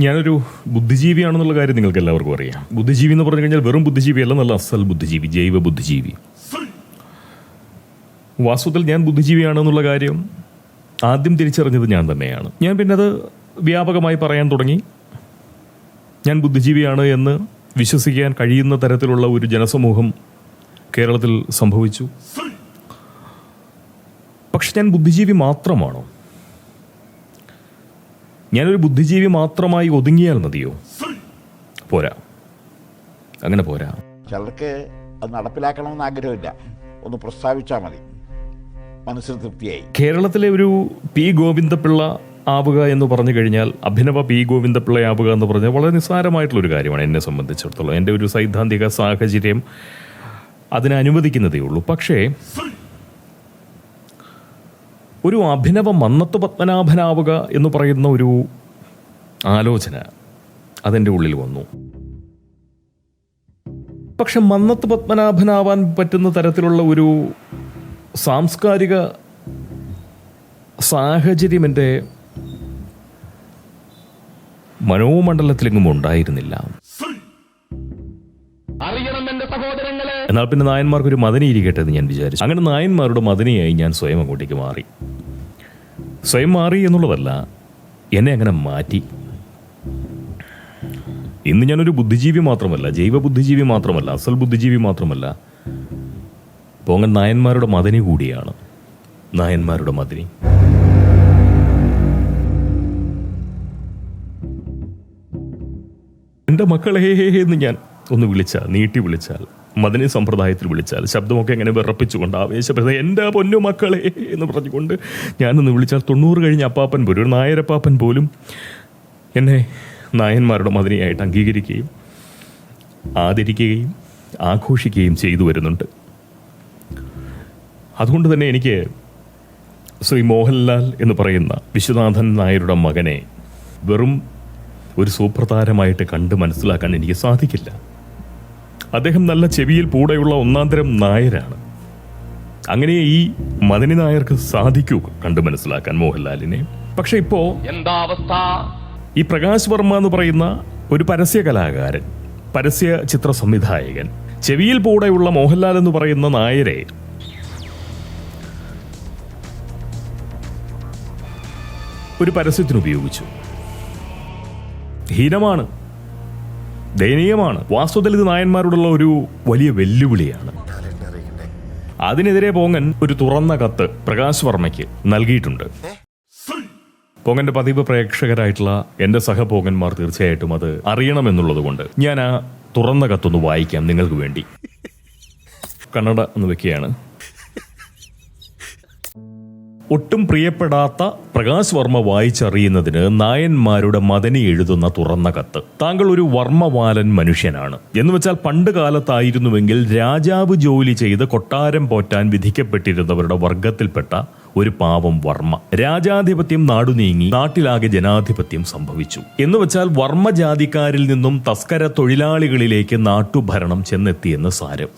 ഞാനൊരു ബുദ്ധിജീവിയാണെന്നുള്ള കാര്യം നിങ്ങൾക്ക് എല്ലാവർക്കും അറിയാം. ബുദ്ധിജീവി എന്ന് പറഞ്ഞു കഴിഞ്ഞാൽ വെറും ബുദ്ധിജീവി അല്ല നല്ല അസൽ ബുദ്ധിജീവി ജൈവ ബുദ്ധിജീവി. വാസ്തുത്തിൽ ഞാൻ ബുദ്ധിജീവിയാണെന്നുള്ള കാര്യം ആദ്യം തിരിച്ചറിഞ്ഞത് ഞാൻ തന്നെയാണ്. ഞാൻ പിന്നെ അത് വ്യാപകമായി പറയാൻ തുടങ്ങി. ഞാൻ ബുദ്ധിജീവിയാണ് എന്ന് വിശ്വസിക്കാൻ കഴിയുന്ന തരത്തിലുള്ള ഒരു ജനസമൂഹം കേരളത്തിൽ സംഭവിച്ചു. പക്ഷെ ഞാൻ ബുദ്ധിജീവി മാത്രമാണോ? ഞാനൊരു ബുദ്ധിജീവി മാത്രമായി ഒതുങ്ങിയാൽ മതിയോ? പോരാ. അങ്ങനെ പോരാ. ചിലർക്ക് അത് നടപ്പിലാക്കണമെന്ന് ആഗ്രഹമില്ല. ഒന്ന് പ്രസ്താവിച്ചാൽ മതി. മനസ്സിന് തൃപ്തിയായി. കേരളത്തിലെ ഒരു പി ഗോവിന്ദപിള്ള ആവുക എന്ന് പറഞ്ഞു കഴിഞ്ഞാൽ അഭിനവ പി ഗോവിന്ദപിള്ള ആവുക എന്ന് പറഞ്ഞാൽ വളരെ നിസ്സാരമായിട്ടുള്ള ഒരു കാര്യമാണ് എന്നെ സംബന്ധിച്ചിടത്തോളം. എന്റെ ഒരു സൈദ്ധാന്തിക സാഹചര്യം അതിനനുവദിക്കുന്നതേ ഉള്ളൂ. പക്ഷേ ഒരു അഭിനവ മന്നത്ത് പത്മനാഭനാവുക എന്ന് പറയുന്ന ഒരു ആലോചന അതെന്റെ ഉള്ളിൽ വന്നു. പക്ഷെ മന്നത്ത് പത്മനാഭനാവാൻ പറ്റുന്ന തരത്തിലുള്ള ഒരു സാംസ്കാരിക സാഹചര്യം എന്റെ മനോമണ്ഡലത്തിലെങ്ങും ഉണ്ടായിരുന്നില്ല. എന്നാൽ പിന്നെ നായന്മാർക്ക് ഒരു മദനി ഇരിക്കട്ടെ എന്ന് ഞാൻ വിചാരിച്ചു. അങ്ങനെ നായന്മാരുടെ മദനിയായി ഞാൻ സ്വയം അങ്ങോട്ടേക്ക് മാറി. സ്വയം മാറി എന്നുള്ളതല്ല എന്നെ അങ്ങനെ മാറ്റി. ഇന്ന് ഞാനൊരു ബുദ്ധിജീവി മാത്രമല്ല ജൈവ ബുദ്ധിജീവി മാത്രമല്ല അസൽ ബുദ്ധിജീവി മാത്രമല്ല. പോങ്ങൻ നായന്മാരുടെ മദനി കൂടിയാണ്. നായന്മാരുടെ മദനി എന്റെ മക്കളെ എന്ന് ഞാൻ ഒന്ന് വിളിച്ചാൽ നീട്ടി വിളിച്ചാൽ മദനി സമ്പ്രദായത്തിൽ വിളിച്ചാൽ ശബ്ദമൊക്കെ എങ്ങനെ വിറപ്പിച്ചുകൊണ്ട് ആവേശപ്പെടുന്നത് എന്റെ പൊന്നു മക്കളെ എന്ന് പറഞ്ഞുകൊണ്ട് ഞാനൊന്ന് വിളിച്ചാൽ തൊണ്ണൂറ് കഴിഞ്ഞ അപ്പാപ്പൻ ഒരു നായരപ്പാപ്പൻ പോലും എന്നെ നായന്മാരുടെ മദനിയായിട്ട് അംഗീകരിക്കുകയും ആദരിക്കുകയും ആഘോഷിക്കുകയും ചെയ്തു വരുന്നുണ്ട്. അതുകൊണ്ട് തന്നെ എനിക്ക് ശ്രീ മോഹൻലാൽ എന്ന് പറയുന്ന വിശ്വനാഥൻ നായരുടെ മകനെ വെറും ഒരു സൂപ്രതാരമായിട്ട് കണ്ട് മനസ്സിലാക്കാൻ എനിക്ക് സാധിക്കില്ല. അദ്ദേഹം നല്ല ചെവിയിൽ പൂടെയുള്ള ഒന്നാന്തരം നായരാണ്. അങ്ങനെ ഈ മദനി നായർക്ക് സാധിക്കൂ കണ്ടു മനസ്സിലാക്കാൻ മോഹൻലാലിനെ. പക്ഷെ ഇപ്പോ എന്താ അവസ്ഥ ഈ പ്രകാശ് വർമ്മ എന്ന് പറയുന്ന ഒരു പരസ്യ കലാകാരൻ പരസ്യ ചിത്ര സംവിധായകൻ ചെവിയിൽ പൂടെയുള്ള മോഹൻലാൽ എന്ന് പറയുന്ന നായരെ ഒരു പരസ്യത്തിന് ഉപയോഗിച്ചു ഹീനമാണ്. ദയനീയമാണ്. വാസ്തുതൽ ഇത് നായന്മാരോടുള്ള ഒരു വലിയ വെല്ലുവിളിയാണ്. അതിനെതിരെ പോങ്ങൻ ഒരു തുറന്ന കത്ത് പ്രകാശ് വർമ്മയ്ക്ക് നൽകിയിട്ടുണ്ട്. പോങ്ങന്റെ പതിവ് പ്രേക്ഷകരായിട്ടുള്ള എന്റെ സഹപോങ്ങന്മാർ തീർച്ചയായിട്ടും അത് അറിയണമെന്നുള്ളത് കൊണ്ട് ഞാൻ ആ തുറന്ന കത്തൊന്ന് വായിക്കാം നിങ്ങൾക്ക് വേണ്ടി. കന്നഡ എന്ന് വെക്കുകയാണ്. ഒട്ടും പ്രിയപ്പെടാത്ത പ്രകാശ് വർമ്മ വായിച്ചറിയുന്നതിന് നായന്മാരുടെ മദനി എഴുതുന്ന തുറന്ന കത്ത്. താങ്കൾ ഒരു വർമ്മവാലൻ മനുഷ്യനാണ്. എന്ന് വെച്ചാൽ പണ്ട് കാലത്തായിരുന്നുവെങ്കിൽ രാജാവ് ജോലി ചെയ്ത് കൊട്ടാരം പോറ്റാൻ വിധിക്കപ്പെട്ടിരുന്നവരുടെ വർഗത്തിൽപ്പെട്ട ഒരു പാവം വർമ്മ. രാജാധിപത്യം നാടുനീങ്ങി നാട്ടിലാകെ ജനാധിപത്യം സംഭവിച്ചു. എന്ന് വെച്ചാൽ വർമ്മജാതിക്കാരിൽ നിന്നും തസ്കര തൊഴിലാളികളിലേക്ക് നാട്ടുഭരണം ചെന്നെത്തിയെന്ന് സാരം.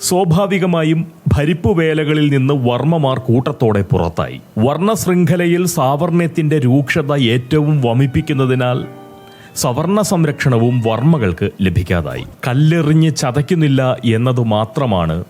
സ്വാഭാവികമായും ഭരിപ്പുവേലകളിൽ നിന്ന് വർമ്മമാർ കൂട്ടത്തോടെ പുറത്തായി. വർണശൃംഖലയിൽ സാവർണ്യത്തിന്റെ രൂക്ഷത ഏറ്റവും വമിപ്പിക്കുന്നതിനാൽ സവർണ സംരക്ഷണവും വർമ്മകൾക്ക് ലഭിക്കാതായി. കല്ലെറിഞ്ഞ് ചതയ്ക്കുന്നില്ല എന്നതു മാത്രമാണ്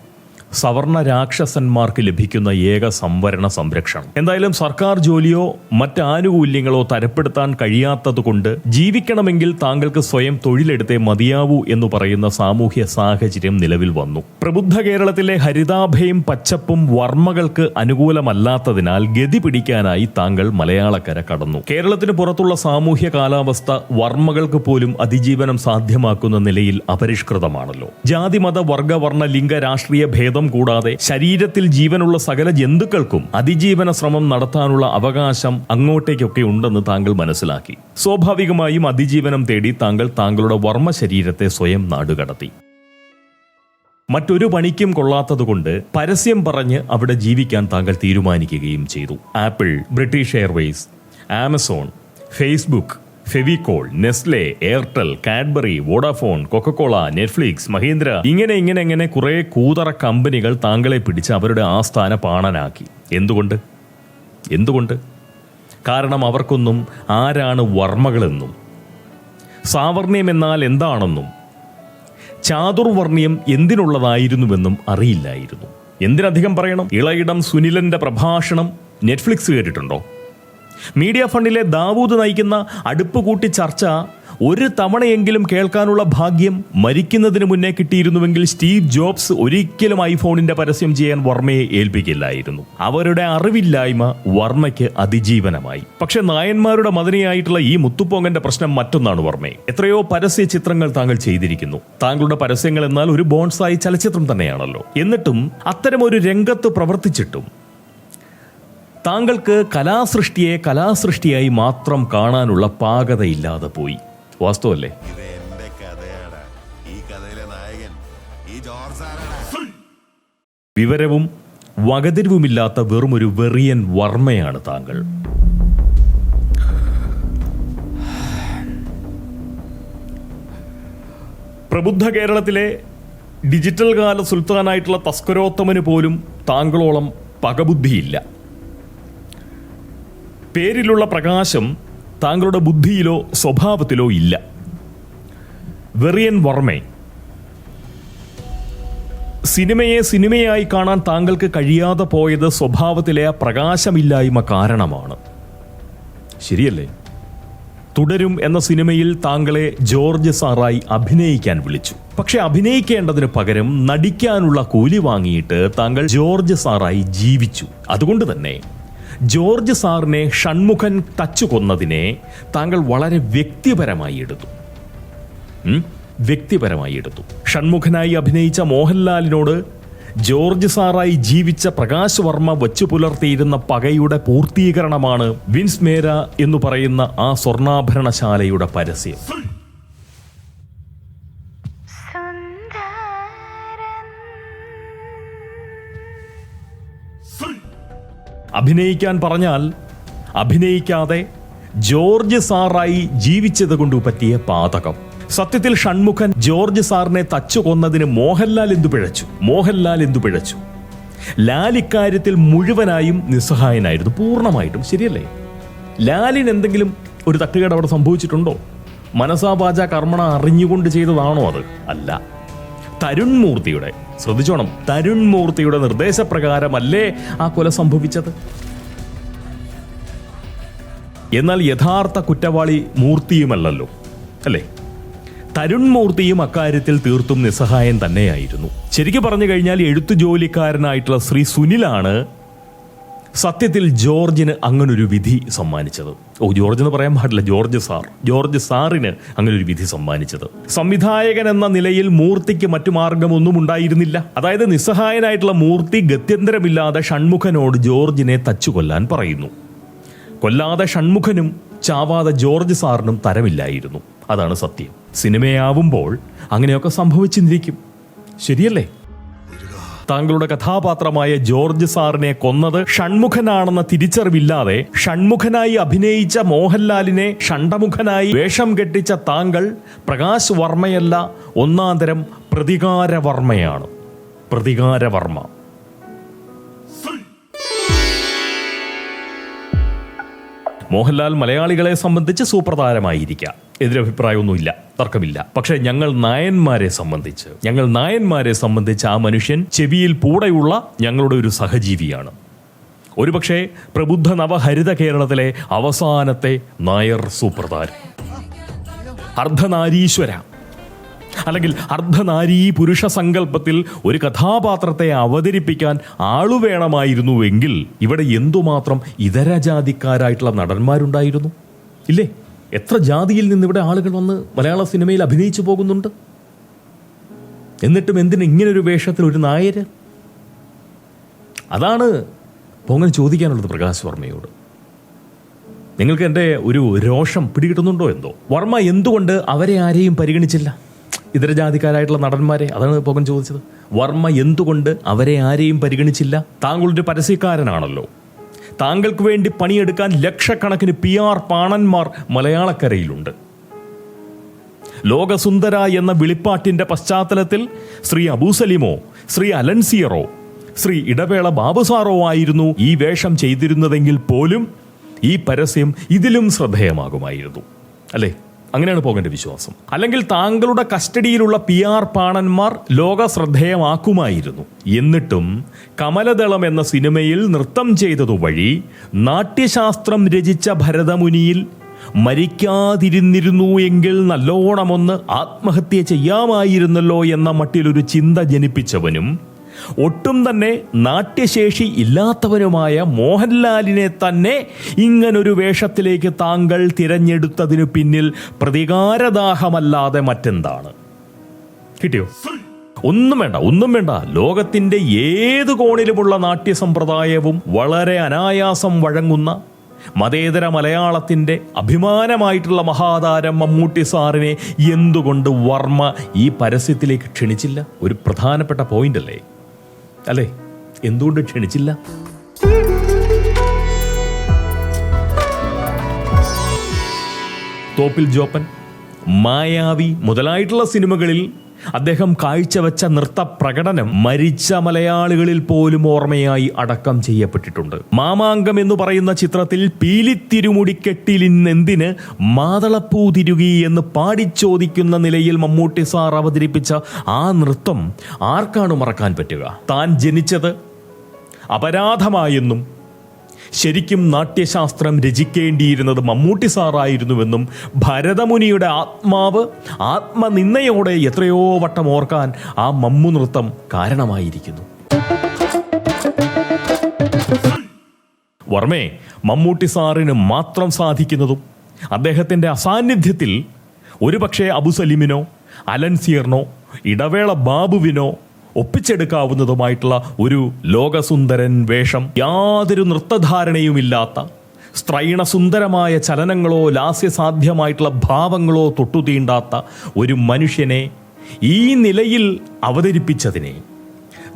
സവർണ രാക്ഷസന്മാർക്ക് ലഭിക്കുന്ന ഏക സംവരണ സംരക്ഷണം. എന്തായാലും സർക്കാർ ജോലിയോ മറ്റ് ആനുകൂല്യങ്ങളോ തരപ്പെടുത്താൻ കഴിയാത്തതുകൊണ്ട് ജീവിക്കണമെങ്കിൽ താങ്കൾക്ക് സ്വയം തൊഴിലെടുത്തേ മതിയാവൂ എന്ന് പറയുന്ന സാമൂഹ്യ സാഹചര്യം നിലവിൽ വന്നു. പ്രബുദ്ധ കേരളത്തിലെ ഹരിതാഭയും പച്ചപ്പും വർമ്മകൾക്ക് അനുകൂലമല്ലാത്തതിനാൽ ഗതി പിടിക്കാനായി താങ്കൾ മലയാളക്കര കടന്നു. കേരളത്തിന് പുറത്തുള്ള സാമൂഹ്യ കാലാവസ്ഥ വർമ്മകൾക്ക് പോലും അതിജീവനം സാധ്യമാക്കുന്ന നിലയിൽ അപരിഷ്കൃതമാണല്ലോ. ജാതിമത വർഗവർണ ലിംഗ രാഷ്ട്രീയ ഭേദം കൂടാതെ ശരീരത്തിൽ ജീവനുള്ള സകല ജന്തുക്കൾക്കും അതിജീവന ശ്രമം നടത്താനുള്ള അവകാശം അങ്ങോട്ടേക്കൊക്കെ ഉണ്ടെന്ന് താങ്കൾ മനസ്സിലാക്കി. സ്വാഭാവികമായും അതിജീവനം തേടി താങ്കൾ താങ്കളുടെ വർമ്മ ശരീരത്തെ സ്വയം നാടുകടത്തി. മറ്റൊരു പണിക്കും കൊള്ളാത്തതുകൊണ്ട് പരസ്യം പറഞ്ഞ് അവിടെ ജീവിക്കാൻ താങ്കൾ തീരുമാനിക്കുകയും ചെയ്തു. Apple British Airways Amazon Facebook Fevicol Nestle Airtel Cadbury Vodafone Coca Cola Netflix Mahindra ഇങ്ങനെ ഇങ്ങനെ ഇങ്ങനെ കുറെ കൂതറ കമ്പനികൾ താങ്കളെ പിടിച്ച് അവരുടെ ആസ്ഥാന പാണനാക്കി. എന്തുകൊണ്ട്? എന്തുകൊണ്ട്? കാരണം അവർക്കൊന്നും ആരാണ് വർമ്മകളെന്നും. സാവർണ്യം എന്നാൽ എന്താണെന്നും. ചാതുർവർണ്യം എന്തിനുള്ളതായിരുന്നുവെന്നും അറിയില്ലായിരുന്നു. എന്തിനധികം പറയണം? ഇളയിടം സുനിലന്റെ പ്രഭാഷണം നെറ്റ്ഫ്ലിക്സ് കേട്ടിട്ടുണ്ടോ? മീഡിയ ഫണ്ടിലെ ദാവൂദ് നയിക്കുന്ന അടുപ്പ് കൂട്ടി ചർച്ച ഒരു തവണയെങ്കിലും കേൾക്കാനുള്ള ഭാഗ്യം മരിക്കുന്നതിന് മുന്നേ കിട്ടിയിരുന്നുവെങ്കിൽ സ്റ്റീവ് ജോബ്സ് ഒരിക്കലും ഐഫോണിന്റെ പരസ്യം ചെയ്യാൻ വർമ്മയെ ഏൽപ്പിക്കില്ലായിരുന്നു. അവരുടെ അറിവില്ലായ്മ വർമ്മയ്ക്ക് അതിജീവനമായി. പക്ഷെ നായന്മാരുടെ മദനിയായിട്ടുള്ള ഈ മുത്തുപ്പോങ്ങന്റെ പ്രശ്നം മറ്റൊന്നാണ് വർമ്മയെ എത്രയോ പരസ്യ ചിത്രങ്ങൾ താങ്കൾ ചെയ്തിരിക്കുന്നു. താങ്കളുടെ പരസ്യങ്ങൾ എന്നാൽ ഒരു ബോൺസായി ചലച്ചിത്രം തന്നെയാണല്ലോ. എന്നിട്ടും അത്തരം ഒരു രംഗത്ത് പ്രവർത്തിച്ചിട്ടും താങ്കൾക്ക് കലാസൃഷ്ടിയെ കലാസൃഷ്ടിയായി മാത്രം കാണാനുള്ള പാകതയില്ലാതെ പോയി. വാസ്തവല്ലേ? വിവരവും വകതിരിവുമില്ലാത്ത വെറുമൊരു വെറിയൻ വർമ്മയാണ് താങ്കൾ. പ്രബുദ്ധ കേരളത്തിലെ ഡിജിറ്റൽ കാല സുൽത്താനായിട്ടുള്ള തസ്കരോത്തമന് പോലും താങ്കളോളം പകബുദ്ധിയില്ല. പേരിലുള്ള പ്രകാശം താങ്കളുടെ ബുദ്ധിയിലോ സ്വഭാവത്തിലോ ഇല്ല. വെറിയൻ വർമ്മേ സിനിമയെ സിനിമയായി കാണാൻ താങ്കൾക്ക് കഴിയാതെ പോയത് സ്വഭാവത്തിലെ ആ പ്രകാശമില്ലായ്മ കാരണമാണ്. ശരിയല്ലേ? തുടരും എന്ന സിനിമയിൽ താങ്കളെ ജോർജ് സാറായി അഭിനയിക്കാൻ വിളിച്ചു. പക്ഷെ അഭിനയിക്കേണ്ടതിന് പകരം നടിക്കാനുള്ള കൂലി വാങ്ങിയിട്ട് താങ്കൾ ജോർജ് സാറായി ജീവിച്ചു. അതുകൊണ്ട് തന്നെ ജോർജ് സാറിനെ ഷൺമുഖൻ തച്ചു കൊന്നതിനെ താങ്കൾ വളരെ വ്യക്തിപരമായി എടുത്തു. വ്യക്തിപരമായി എടുത്തു. ഷൺമുഖനായി അഭിനയിച്ച മോഹൻലാലിനോട് ജോർജ് സാറായി ജീവിച്ച പ്രകാശ് വർമ്മ വച്ചു പുലർത്തിയിരുന്ന പകയുടെ പൂർത്തീകരണമാണ് വിൻസ് മേര എന്ന് പറയുന്ന ആ സ്വർണാഭരണശാലയുടെ പരസ്യം. അഭിനയിക്കാൻ പറഞ്ഞാൽ അഭിനയിക്കാതെ ജോർജ് സാറായി ജീവിച്ചത് കൊണ്ട് പറ്റിയ പാതകം. സത്യത്തിൽ ഷൺമുഖൻ ജോർജ് സാറിനെ തച്ചു കൊന്നതിന് മോഹൻലാൽ എന്തു പിഴച്ചു? മോഹൻലാൽ എന്തു പിഴച്ചു? ലാൽ ഇക്കാര്യത്തിൽ മുഴുവനായും നിസ്സഹായനായിരുന്നു പൂർണമായിട്ടും ശരിയല്ലേ? ലാലിന് എന്തെങ്കിലും ഒരു തട്ടുകേട് അവിടെ സംഭവിച്ചിട്ടുണ്ടോ? മനസാപാച കർമ്മണ അറിഞ്ഞുകൊണ്ട് ചെയ്തതാണോ അത്? അല്ല. തരുൺ മൂർത്തിയുടെ ശ്രദ്ധിച്ചോണം. തരുൺ മൂർത്തിയുടെ നിർദ്ദേശപ്രകാരമല്ലേ ആ കൊല സംഭവിച്ചത്? എന്നാൽ യഥാർത്ഥ കുറ്റവാളി മൂർത്തിയുമല്ലല്ലോ അല്ലേ? തരുൺ മൂർത്തിയും അക്കാര്യത്തിൽ തീർത്തും നിസ്സഹായൻ തന്നെയായിരുന്നു. ശരിക്കും പറഞ്ഞു കഴിഞ്ഞാൽ എഴുത്തു ജോലിക്കാരനായിട്ടുള്ള ശ്രീ സുനിലാണ് സത്യത്തിൽ ജോർജിന് അങ്ങനൊരു വിധി സമ്മാനിച്ചത്. ഓ ജോർജ് എന്ന് പറയാൻ പാടില്ല. George sir. ജോർജ് സാറിന് അങ്ങനൊരു വിധി സമ്മാനിച്ചത്. സംവിധായകൻ എന്ന നിലയിൽ മൂർത്തിക്ക് മറ്റു മാർഗമൊന്നും ഉണ്ടായിരുന്നില്ല. അതായത് നിസ്സഹായനായിട്ടുള്ള മൂർത്തി ഗത്യന്തരമില്ലാതെ ഷൺമുഖനോട് ജോർജിനെ തച്ചു കൊല്ലാൻ പറയുന്നു. കൊല്ലാതെ ഷൺമുഖനും ചാവാതെ ജോർജ് സാറിനും തരമില്ലായിരുന്നു. അതാണ് സത്യം. സിനിമയാവുമ്പോൾ അങ്ങനെയൊക്കെ സംഭവിച്ചിരിക്കും. ശരിയല്ലേ? താങ്കളുടെ കഥാപാത്രമായ ജോർജ് സാറിനെ കൊന്നത് ഷൺമുഖനാണെന്ന തിരിച്ചറിവില്ലാതെ ഷൺമുഖനായി അഭിനയിച്ച മോഹൻലാലിനെ ഷണ്ടമുഖനായി വേഷം കെട്ടിച്ച താങ്കൾ പ്രകാശ് വർമ്മയല്ല ഒന്നാന്തരം പ്രതികാരവർമ്മയാണ് പ്രതികാരവർമ്മ മോഹൻലാൽ മലയാളികളെ സംബന്ധിച്ച് സൂപ്പർ താരമായിരിക്കാം എതിരഭിപ്രായമൊന്നുമില്ല തർക്കമില്ല. പക്ഷെ ഞങ്ങൾ നായന്മാരെ സംബന്ധിച്ച് ഞങ്ങൾ നായന്മാരെ സംബന്ധിച്ച് ആ മനുഷ്യൻ ചെവിയിൽ പൂടെയുള്ള ഞങ്ങളുടെ ഒരു സഹജീവിയാണ്. ഒരുപക്ഷെ പ്രബുദ്ധ നവഹരിത കേരളത്തിലെ അവസാനത്തെ നായർ താരം അർദ്ധനാരീശ്വര. അല്ലെങ്കിൽ അർദ്ധനാരീ പുരുഷ സങ്കല്പത്തിൽ ഒരു കഥാപാത്രത്തെ അവതരിപ്പിക്കാൻ ആളു വേണമായിരുന്നുവെങ്കിൽ ഇവിടെ എന്തുമാത്രം ഇതരജാതിക്കാരായിട്ടുള്ള നടന്മാരുണ്ടായിരുന്നു? ഇല്ലേ? എത്ര ജാതിയിൽ നിന്ന് ഇവിടെ ആളുകൾ വന്ന് മലയാള സിനിമയിൽ അഭിനയിച്ചു പോകുന്നുണ്ട്? എന്നിട്ടും എന്തിന് ഇങ്ങനൊരു വേഷത്തിൽ ഒരു നായര്? അതാണ് പൊങ്ങൻ ചോദിക്കാനുള്ളത് പ്രകാശ് വർമ്മയോട്. നിങ്ങൾക്ക് എന്റെ ഒരു രോഷം പിടികിട്ടുന്നുണ്ടോ എന്തോ? വർമ്മ എന്തുകൊണ്ട് അവരെ ആരെയും പരിഗണിച്ചില്ല? ഇതര ജാതിക്കാരായിട്ടുള്ള നടന്മാരെ അതാണ് പോകൻ ചോദിച്ചത്. വർമ്മ എന്തുകൊണ്ട് അവരെ ആരെയും പരിഗണിച്ചില്ല? താങ്കളൊരു പരസ്യക്കാരനാണല്ലോ. താങ്കൾക്ക് വേണ്ടി പണിയെടുക്കാൻ ലക്ഷക്കണക്കിന് പി ആർ പാണന്മാർ മലയാളക്കരയിലുണ്ട്. ലോകസുന്ദര എന്ന വിളിപ്പാട്ടിന്റെ പശ്ചാത്തലത്തിൽ ശ്രീ അബൂസലിമോ ശ്രീ അലൻസിയറോ ശ്രീ ഇടവേള ബാബുസാറോ ആയിരുന്നു ഈ വേഷം ചെയ്തിരുന്നതെങ്കിൽ പോലും ഈ പരസ്യം ഇതിലും ശ്രദ്ധേയമാകുമായിരുന്നു. അല്ലേ? അങ്ങനെയാണ് പോകേണ്ട വിശ്വാസം. അല്ലെങ്കിൽ താങ്കളുടെ കസ്റ്റഡിയിലുള്ള പി ആർ പാണന്മാർ ലോക ശ്രദ്ധേയമാക്കുമായിരുന്നു എന്നിട്ടും കമലദളം എന്ന സിനിമയിൽ നൃത്തം ചെയ്തതുവഴി നാട്യശാസ്ത്രം രചിച്ച ഭരതമുനിയിൽ മരിക്കാതിരുന്നിരുന്നു എങ്കിൽ നല്ലോണമൊന്ന് ആത്മഹത്യ ചെയ്യാമായിരുന്നല്ലോ എന്ന മട്ടിലൊരു ചിന്ത ജനിപ്പിച്ചവനും ഒട്ടും തന്നെ നാട്യശേഷി ഇല്ലാത്തവനുമായ മോഹൻലാലിനെ തന്നെ ഇങ്ങനൊരു വേഷത്തിലേക്ക് താങ്കൾ തിരഞ്ഞെടുത്തതിനു പിന്നിൽ പ്രതികാരദാഹമല്ലാതെ മറ്റെന്താണ്? കിട്ടിയോ? ഒന്നും വേണ്ട ഒന്നും വേണ്ട. ലോകത്തിന്റെ ഏത് കോണിലുമുള്ള നാട്യ സമ്പ്രദായവും വളരെ അനായാസം വഴങ്ങുന്ന മതേതര മലയാളത്തിന്റെ അഭിമാനമായിട്ടുള്ള മഹാതാരം മമ്മൂട്ടി സാറിനെ എന്തുകൊണ്ട് വർമ്മ ഈ പരസ്യത്തിലേക്ക് ക്ഷണിച്ചില്ല? ഒരു പ്രധാനപ്പെട്ട പോയിന്റ് അല്ലേ അല്ലേ? എന്തുകൊണ്ട് ക്ഷണിച്ചില്ല? തോപ്പിൽ ജോപ്പൻ മായാവി മുതലായിട്ടുള്ള സിനിമകളിൽ അദ്ദേഹം കാഴ്ചവെച്ച നൃത്ത പ്രകടനം മരിച്ച മലയാളികളിൽ പോലും ഓർമ്മയായി അടക്കം ചെയ്യപ്പെട്ടിട്ടുണ്ട്. മാമാങ്കം എന്ന് പറയുന്ന ചിത്രത്തിൽ പീലിത്തിരുമുടിക്കെട്ടിലിന്നെന്തിന് മാതളപ്പൂ തിരുകി എന്ന് പാടിച്ചോദിക്കുന്ന നിലയിൽ മമ്മൂട്ടി സാർ അവതരിപ്പിച്ച ആ നൃത്തം ആർക്കാണ് മറക്കാൻ പറ്റുക? താൻ ജനിച്ചത് അപരാധമായെന്നും ശരിക്കും നാട്യശാസ്ത്രം രചിക്കേണ്ടിയിരുന്നത് മമ്മൂട്ടി സാറായിരുന്നുവെന്നും ഭരതമുനിയുടെ ആത്മാവ് ആത്മനിന്ദയോടെ എത്രയോ വട്ടം ഓർക്കാൻ ആ മമ്മു നൃത്തം കാരണമായിരിക്കുന്നു. വർമ്മേ മമ്മൂട്ടി സാറിന് മാത്രം സാധിക്കുന്നതും അദ്ദേഹത്തിന്റെ അസാന്നിധ്യത്തിൽ ഒരുപക്ഷെ അബുസലിമിനോ അലൻസിയറിനോ ഇടവേള ബാബുവിനോ ഒപ്പിച്ചെടുക്കാവുന്നതുമായിട്ടുള്ള ഒരു ലോകസുന്ദരൻ വേഷം യാതൊരു നൃത്തധാരണയുമില്ലാത്ത സ്ത്രൈണസുന്ദരമായ ചലനങ്ങളോ ലാസ്യസാധ്യമായിട്ടുള്ള ഭാവങ്ങളോ തൊട്ടുതീണ്ടാത്ത ഒരു മനുഷ്യനെ ഈ നിലയിൽ അവതരിപ്പിച്ചതിനെ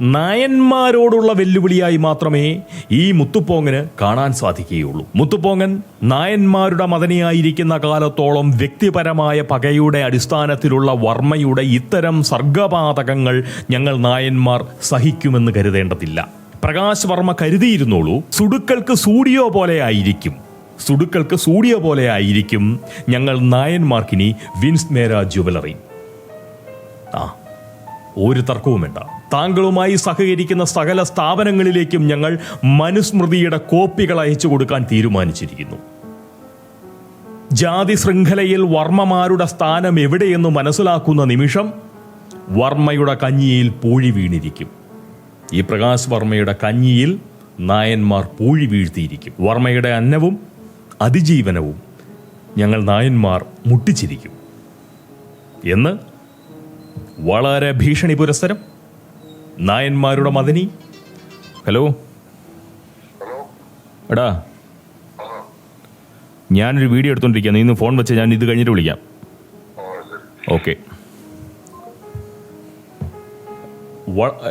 നായന്മാരോടുള്ള വെല്ലുവിളിയായി മാത്രമേ ഈ മുത്തുപ്പോങ്ങന് കാണാൻ സാധിക്കുകയുള്ളൂ. മുത്തുപ്പോങ്ങൻ നായന്മാരുടെ മദനിയായിരിക്കുന്ന കാലത്തോളം വ്യക്തിപരമായ പകയുടെ അടിസ്ഥാനത്തിലുള്ള വർമ്മയുടെ ഇത്തരം സർഗപാതകങ്ങൾ ഞങ്ങൾ നായന്മാർ സഹിക്കുമെന്ന് കരുതേണ്ടതില്ല. പ്രകാശ് വർമ്മ കരുതിയിരുന്നുള്ളൂ സുടുക്കൾക്ക് സൂഡിയോ പോലെ ആയിരിക്കും. സുടുക്കൾക്ക് സൂഡിയോ പോലെ ആയിരിക്കും. ഞങ്ങൾ നായന്മാർക്കിനി വിൻസ് മേര ജുവലറി. ആ ഒരു തർക്കവും വേണ്ട താങ്കളുമായി സഹകരിക്കുന്ന സകല സ്ഥാപനങ്ങളിലേക്കും ഞങ്ങൾ മനുസ്മൃതിയുടെ കോപ്പികൾ അയച്ചു കൊടുക്കാൻ തീരുമാനിച്ചിരിക്കുന്നു. ജാതി ശൃംഖലയിൽ വർമ്മമാരുടെ സ്ഥാനം എവിടെയെന്ന് മനസ്സിലാക്കുന്ന നിമിഷം വർമ്മയുടെ കഞ്ഞിയിൽ പൂഴി വീണിരിക്കും. ഈ പ്രകാശ് വർമ്മയുടെ കഞ്ഞിയിൽ നായന്മാർ പൂഴി വീഴ്ത്തിയിരിക്കും. വർമ്മയുടെ അന്നവും അതിജീവനവും ഞങ്ങൾ നായന്മാർ മുട്ടിച്ചിരിക്കും. എന്ന് വളരെ ഭീഷണി പുരസ്സരം നായന്മാരുടെ മദനി ഹലോ? എടാ. ഞാനൊരു വീഡിയോ എടുത്തോണ്ടിരിക്കാം. നീ ഇന്ന് ഫോൺ വെച്ച് ഞാൻ ഇത് കഴിഞ്ഞിട്ട് വിളിക്കാം. ഓക്കെ.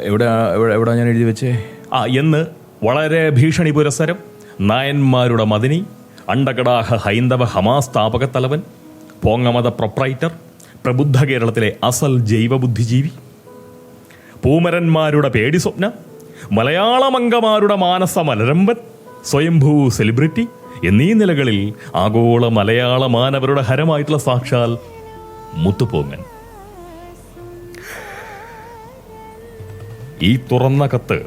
എവിടെ എവിടെ ഞാൻ എഴുതി വെച്ചേ? ആ എന്ന് വളരെ ഭീഷണി പുരസ്സരം നായന്മാരുടെ മദനി അണ്ടകടാഹ ഹൈന്ദവ ഹമാസ്ഥാപക തലവൻ പോങ്ങമത പ്രൊപ്രൈറ്റർ പ്രബുദ്ധ കേരളത്തിലെ അസൽ ജൈവ ബുദ്ധിജീവി പൂമരന്മാരുടെ പേടി സ്വപ്ന മലയാളമംഗമാരുടെ മാനസ മലരമ്പൻ സ്വയംഭൂ സെലിബ്രിറ്റി എന്നീ നിലകളിൽ ആഗോള മലയാള മാനവരുടെ ഹരമായിട്ടുള്ള സാക്ഷാൽ മുത്തുപോങ്ങൻ. ഈ തുറന്ന കത്ത്